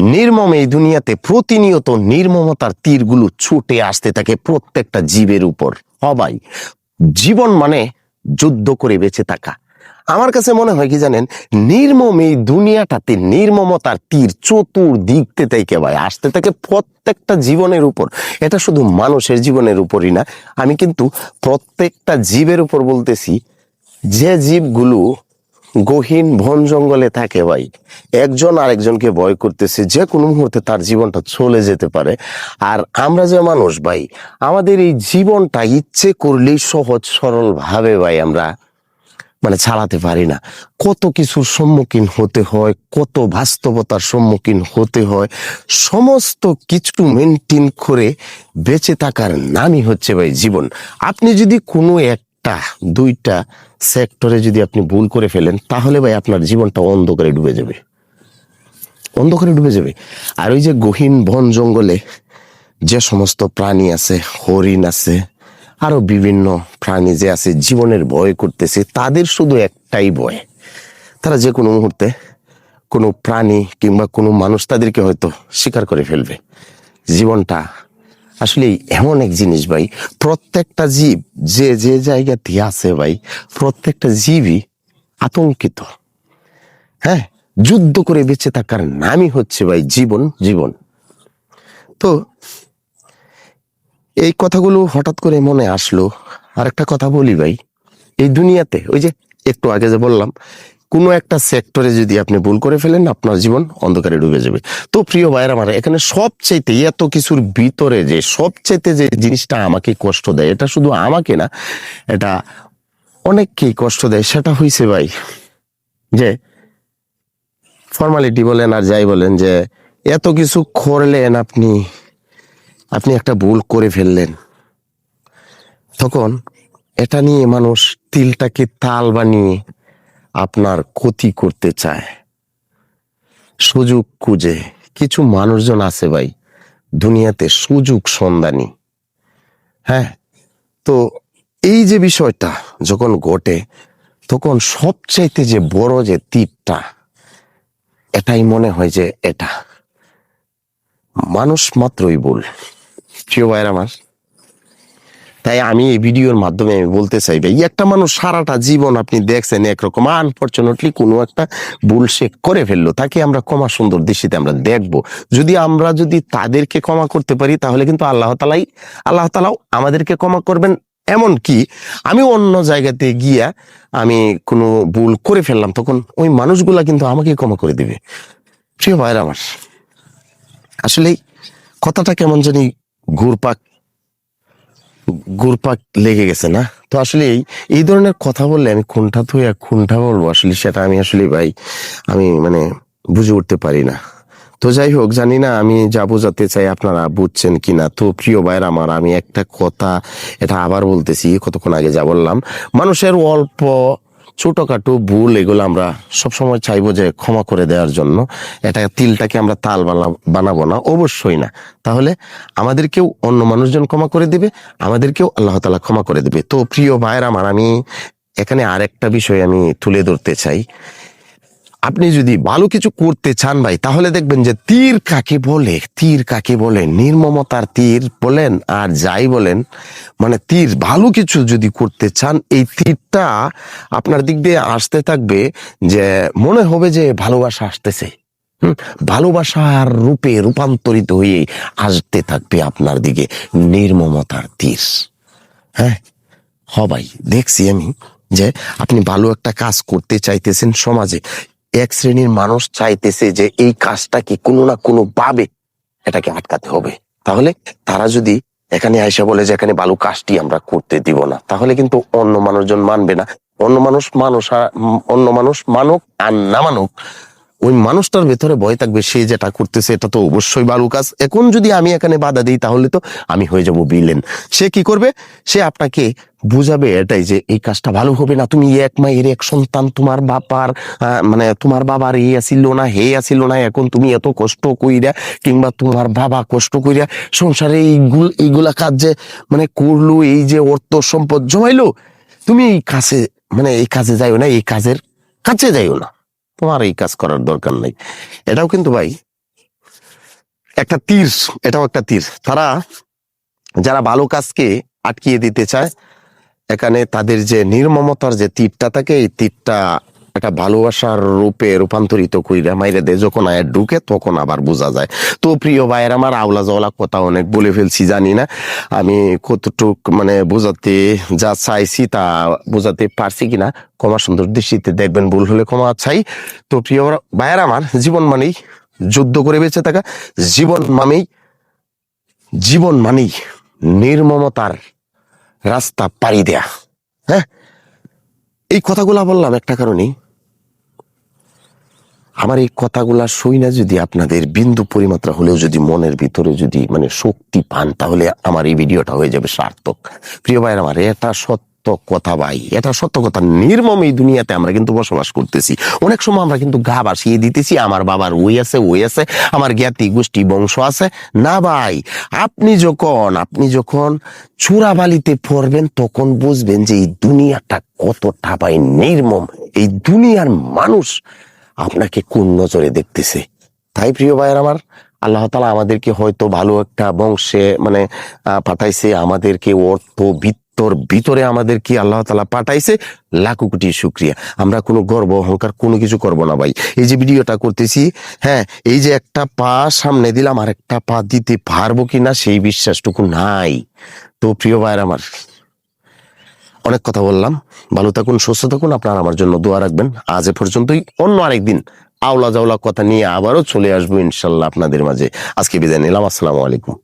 নির্মম এই দুনিয়াতে প্রতিনিয়ত নির্মমতার তীরগুলো ছুটে আসতে থাকে প্রত্যেকটা জীবের উপর। সবাই জীবন মানে যুদ্ধ করে বেঁচে থাকা। আমার কাছে মনে হয় কি জানেন, নির্মম এই দুনিয়াটাতে নির্মমতার তীর চতুর চতুর্দিকতে থেকে ভাই, আসতে থাকে প্রত্যেকটা জীবনের উপর। এটা শুধু মানুষের জীবনের উপরই না, আমি কিন্তু প্রত্যেকটা জীবের উপর বলতেছি, যে জীবগুলো গহীন বন জঙ্গলে থাকে ভাই। একজন আরেকজনকে ভয় করতেছে, যে কোনো মুহূর্তে তার জীবনটা চলে যেতে পারে। আর আমরা যে মানুষ ভাই, আমাদের এই জীবনটা ইচ্ছে করলেই সহজ সরল ভাবে ভাই আমরা মানে চালাতে পারি না। কত কিছুর সম্মুখীন হতে হয়, কত বাস্তবতার সম্মুখীন হতে হয়, সমস্ত কিছু মেনটেন করে বেঁচে থাকার নামই হচ্ছে ভাই জীবন। আপনি যদি কোনো একটা, দুইটা সেক্টরে যদি আপনি ভুল করে ফেলেন, তাহলে ভাই আপনার জীবনটা অন্ধকারে ডুবে যাবে। অন্ধকারে ডুবে যাবে। আর ওই যে গহীন বন জঙ্গলে যে সমস্ত প্রাণী আছে, হরিণ আছে, আরও বিভিন্ন প্রাণী যে আছে, জীবনের ভয় করতেছে, তাদের শুধু একটাই ভয়। তারা যে কোনো মুহূর্তে কোনো প্রাণী কিংবা কোনো মানুষ তাদেরকে হয়তো শিকার করে ফেলবে। জীবনটা আসলে এমন এক জিনিস ভাই, প্রত্যেকটা জীব, যে যে জায়গাতে আছে ভাই, প্রত্যেকটা জীবই আতঙ্কিত। হ্যাঁ যুদ্ধ করে বেঁচে থাকার নামই হচ্ছে ভাই জীবন জীবন। তো, এই কথাগুলো হঠাৎ করে মনে আসলো। আর একটা কথা বলি ভাই, এই দুনিয়াতে, ওই যে একটু আগে যে বললাম কোনো একটা সেক্টরে যদি আপনি ভুল করে ফেলেন, আপনার জীবন অন্ধকারে ডুবে যাবে। তো প্রিয় ভাইয়ের আমার, এখানে সবচাইতে এত কিছুর ভিতরে যে সবচাইতে যে জিনিসটা আমাকে কষ্ট দেয়, এটা শুধু আমাকে না, এটা অনেককেই কষ্ট দেয়, সেটা হয়েছে ভাই যে ফর্মালিটি বলেন আর যাই বলেন যে এত কিছু করলেন আপনি আপনি একটা ভুল করে ফেললেন। তখন এটা নিয়ে মানুষ তিলটাকে তাল বানিয়ে আপনার ক্ষতি করতে চায়। সুযোগ খুঁজে। কিছু মানুষজন আছে ভাই, দুনিয়াতে সুযোগ সন্ধানী। হ্যাঁ তো এই যে বিষয়টা যখন ঘটে, তখন সবচাইতে যে বড় যে তীরটা, এটাই মনে হয় যে এটা। মানুষ মাত্রই বল প্রিয় ভাইয়ের আমার। তাই আমি এই ভিডিওর মাধ্যমে আমি বলতে চাই ভাই, একটা মানুষ সারাটা জীবন আপনি দেখছেন একরকম আনফর্চুনেটলি কোনো একটা ভুল সে করে ফেলল, তাকে আমরা ক্ষমা সুন্দর দৃষ্টিতে আমরা দেখব। যদি আমরা যদি তাদেরকে ক্ষমা করতে পারি, তাহলে কিন্তু আল্লাহ তালাই, আল্লাহ তালাও আমাদেরকে ক্ষমা করবেন। এমন কি আমি অন্য জায়গাতে গিয়া আমি কোনো ভুল করে ফেললাম, তখন ওই মানুষগুলা কিন্তু আমাকে ক্ষমা করে দিবে। প্রিয় ভাইয়ের আমার আসলে কথাটা কেমন জানি ঘুরপাক ঘুরপাক লেগে গেছে না? তো আসলে এই এই ধরনের কথা বললে আমি কোনটা তো কোনটা বলব। আসলে সেটা আমি আসলে ভাই, আমি মানে বুঝে উঠতে পারি না। তো যাই হোক, জানি না আমি যা বোঝাতে চাই আপনারা বুঝছেন কি না তো প্রিয় ভাইয়ের আমার, আমি একটা কথা, এটা আবার বলতেছি, কতক্ষণ আগে যা বললাম। মানুষের অল্প ছোটখাটো ভুল এগুলো আমরা সব সময় চাইব যে ক্ষমা করে দেওয়ার জন্য। এটা তিলটাকে আমরা তাল বানা- বানাবো না, অবশ্যই না। তাহলে আমাদেরকেও অন্য মানুষজন ক্ষমা করে দিবে, আমাদেরকেও আল্লাহ তালা ক্ষমা করে দিবে। তো প্রিয় ভাইয়ের, আমার আমি এখানে আরেকটা বিষয় আমি তুলে ধরতে চাই। আপনি যদি ভালো কিছু করতে চান ভাই, তাহলে দেখবেন যে তীর কাকে বলে? তীর কাকে বলে? নির্মমতার তীর বলেন আর যাই বলেন মানে তীর ভালো কিছু যদি করতে চান, এই তীরটা আপনার দিক দিয়ে আসতে থাকবে যে মনে হবে যে ভালোবাসা আসতেছে। ভালোবাসার রূপে রূপান্তরিত হয়ে আসতে থাকবে আপনার দিকে নির্মমতার তীর। হ্যাঁ? হবাই দেখছি আমি যে আপনি ভালো একটা কাজ করতে চাইতেছেন সমাজে। এক শ্রেণির মানুষ চাইতেছে যে এই কাজটাকে কোনো না কোনো ভাবে এটাকে আটকাতে হবে। তাহলে তারা যদি এখানে আইসা বলে যে এখানে বালু কাজটি আমরা করতে দিব না, তাহলে কিন্তু অন্য মানুষজন মানবে না। অন্য মানুষ মানুষ, অন্য মানুষ মানুক আর না মানুক ওই মানুষটার ভেতরে ভয় থাকবে, সে যেটা করতেছে এটা তো অবশ্যই ভালো কাজ। এখন যদি আমি এখানে বাধা দিই, তাহলে তো আমি হয়ে যাব বিলেন সে কি করবে? সে আপনাকে বুঝাবে এটাই যে, এই কাজটা ভালো হবে না। তুমি এক মায়ের এক সন্তান, তোমার বাবার মানে তোমার বাবার এই আসিল না, হে আসিল না, এখন তুমি এত কষ্ট কইরা কিংবা তোমার বাবা কষ্ট কইরা সংসারে এইগুল, এইগুলা কাজ যে মানে করল, এই যে অর্থ সম্পদ জমাইলো, তুমি এই কাছে মানে এই কাজে যাইও না, এই কাজের কাছে যাইও না। তোমার এই কাজ করার দরকার নাই। এটাও কিন্তু ভাই একটা তীর, এটাও একটা তীর। তারা যারা ভালো কাজকে আটকিয়ে দিতে চায়, এখানে তাদের যে নির্মমতার যে তীরটা থাকে, এই তীরটা একটা ভালোবাসার রূপে রূপান্তরিত কইরা মাইরে দেয়। যখন আয় ঢুকে তখন আবার বোঝা যায়। তো প্রিয় ভাইয়ের আমার আওলা জওলা কথা অনেক বলে ফেলছি, জানি না। আমি কতটুক মানে বোঝাতে যা চাইছি তা বোঝাতে পারছি কিনা, ক্ষমা সুন্দর দৃষ্টিতে দেখবেন, ভুল হলে ক্ষমা চাই। তো প্রিয় ভাইয়ের আমার জীবন মানেই যুদ্ধ করে বেঁচে থাকা, জীবন মানেই জীবন মানেই নির্মমতার রাস্তা পাড়ি দেয়া। হ্যাঁ? এই কথাগুলা বললাম একটা কারণেই আমার এই কথাগুলা শুই না যদি আপনাদের বিন্দু পরিমাত্রা হলেও যদি মনের ভিতরে যদি মানে শক্তি পান, তাহলে আমার এই ভিডিওটা হয়ে যাবে সার্থক। প্রিয় ভাইয়ের আমার, এটা সত্য কথা ভাই, এটা সত্য কথা। নির্মম এই দুনিয়াতে আমরা কিন্তু বসবাস করতেছি। অনেক সময় আমরা কিন্তু গা বাসিয়ে দিতেছি, আমার বাবার ওই আছে ওই আছে, আমার জ্ঞাতি গোষ্ঠী বংশ আছে। না ভাই, আপনি যখন আপনি যখন চূড়াবালিতে পড়বেন, তখন বুঝবেন যে এই দুনিয়াটা কতটা ভাই নির্মম। এই দুনিয়ার মানুষ আপনাকে কোন নজরে দেখতেছে? তাই প্রিয় ভাইয়ের আমার, আল্লাহ তালা আমাদেরকে হয়তো ভালো একটা বংশে মানে পাঠাইছে, আমাদেরকে অর্থ বিত্তর ভিতরে আমাদেরকে আল্লাহ তালা পাঠাইছে, লাখো কোটি শুক্রিয়া। আমরা কোনো গর্ব অহংকার কোনো কিছু করব না ভাই। এই যে ভিডিওটা করতেছি হ্যাঁ এই যে একটা পা সামনে দিলাম আর একটা পা দিতে পারব কিনা সেই বিশ্বাসটুকু নাই। তো প্রিয় ভাইয়ের আমার অনেক কথা বললাম। ভালো থাকুন, সুস্থ থাকুন। আপনারা আমার জন্য দোয়া রাখবেন। আজ এ পর্যন্তই। অন্য আরেকদিন আওলা জাওলা কথা নিয়ে আবারও চলে আসব ইনশাল্লাহ আপনাদের মাঝে। আজকে বিদায় নিলাম। আসসালামু আলাইকুম।